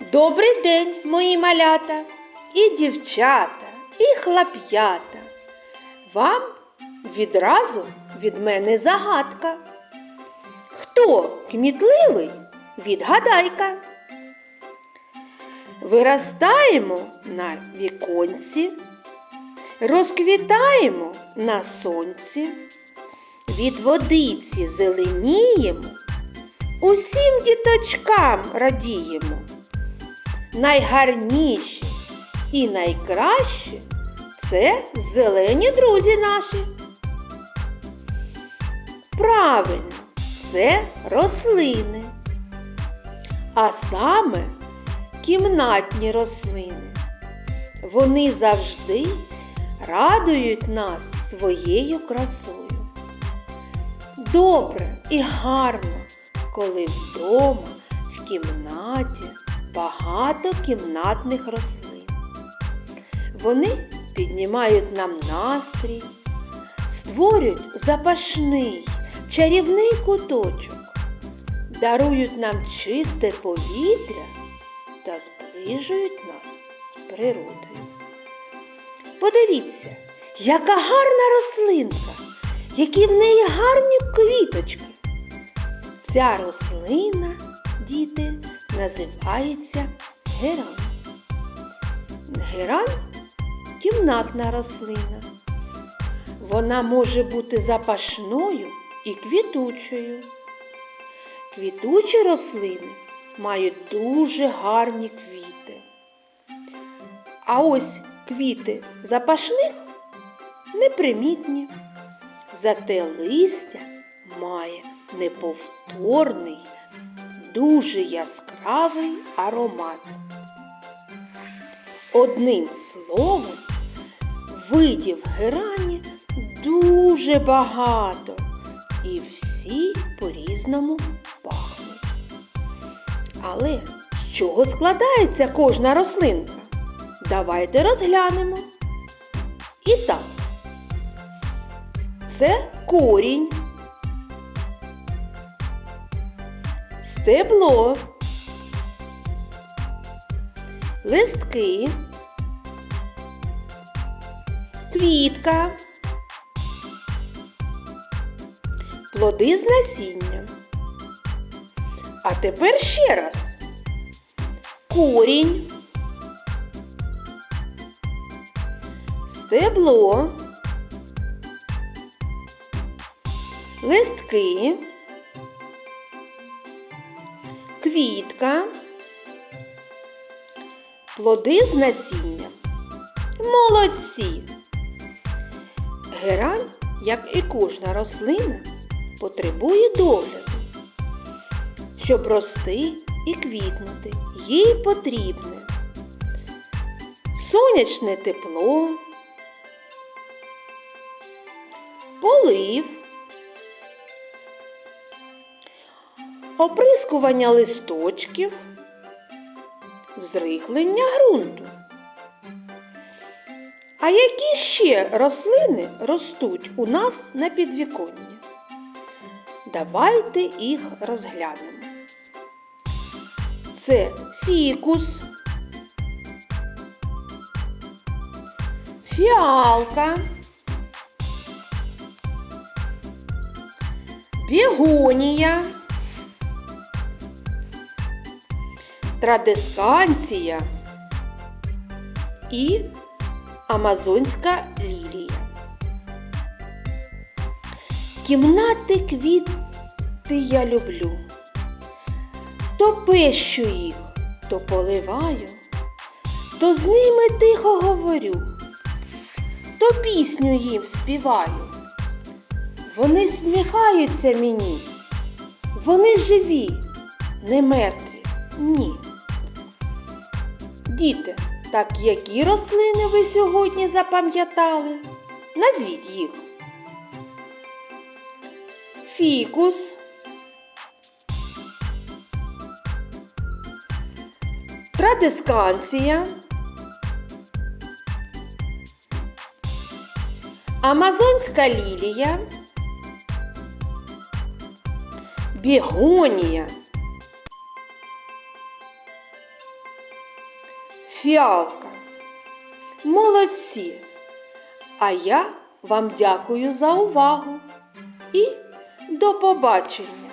Добрий день, мої малята, і дівчата, і хлоп'ята. Вам відразу від мене загадка. Хто кмітливий, відгадайка. Виростаємо на віконці, розквітаємо на сонці, від водиці зеленіємо, усім діточкам радіємо. Найгарніші і найкращі це зелені друзі наші. Правильно, це рослини, а саме кімнатні рослини. Вони завжди радують нас своєю красою. Добре і гарно, коли вдома, в кімнаті багато кімнатних рослин. Вони піднімають нам настрій, створюють запашний, чарівний куточок, дарують нам чисте повітря та зближують нас з природою. Подивіться, яка гарна рослинка, які в неї гарні квіточки. Ця рослина, діти, називається герань. Герань кімнатна рослина. Вона може бути запашною і квітучою. Квітучі рослини мають дуже гарні квіти. А ось квіти запашних непримітні. Зате листя має неповторний, дуже яскравий аромат. Одним словом, видів герані дуже багато і всі по-різному пахнуть. Але з чого складається кожна рослинка? Давайте розглянемо. І так, це корінь, стебло, листки, квітка, плоди з насіння. А тепер ще раз. Корінь, стебло, листки, квітка, плоди з насіння. Молодці! Герань, як і кожна рослина, потребує догляду. Щоб рости і квітнути, їй потрібне сонячне тепло, полив, оприскування листочків, взрихлення ґрунту. А які ще рослини ростуть у нас на підвіконні? Давайте їх розглянемо. Це фікус, фіалка, бігонія, традесканція і амазонська лілія. Кімнати квіти я люблю. То пещу їх, то поливаю, то з ними тихо говорю, то пісню їм співаю. Вони сміхаються мені, вони живі, не мертві, ні. Діти, так які рослини ви сьогодні запам'ятали? Назвіть їх. Фікус. Традесканція. Амазонська лілія. Бігонія. Фіалка. Молодці. А я вам дякую за увагу і до побачення.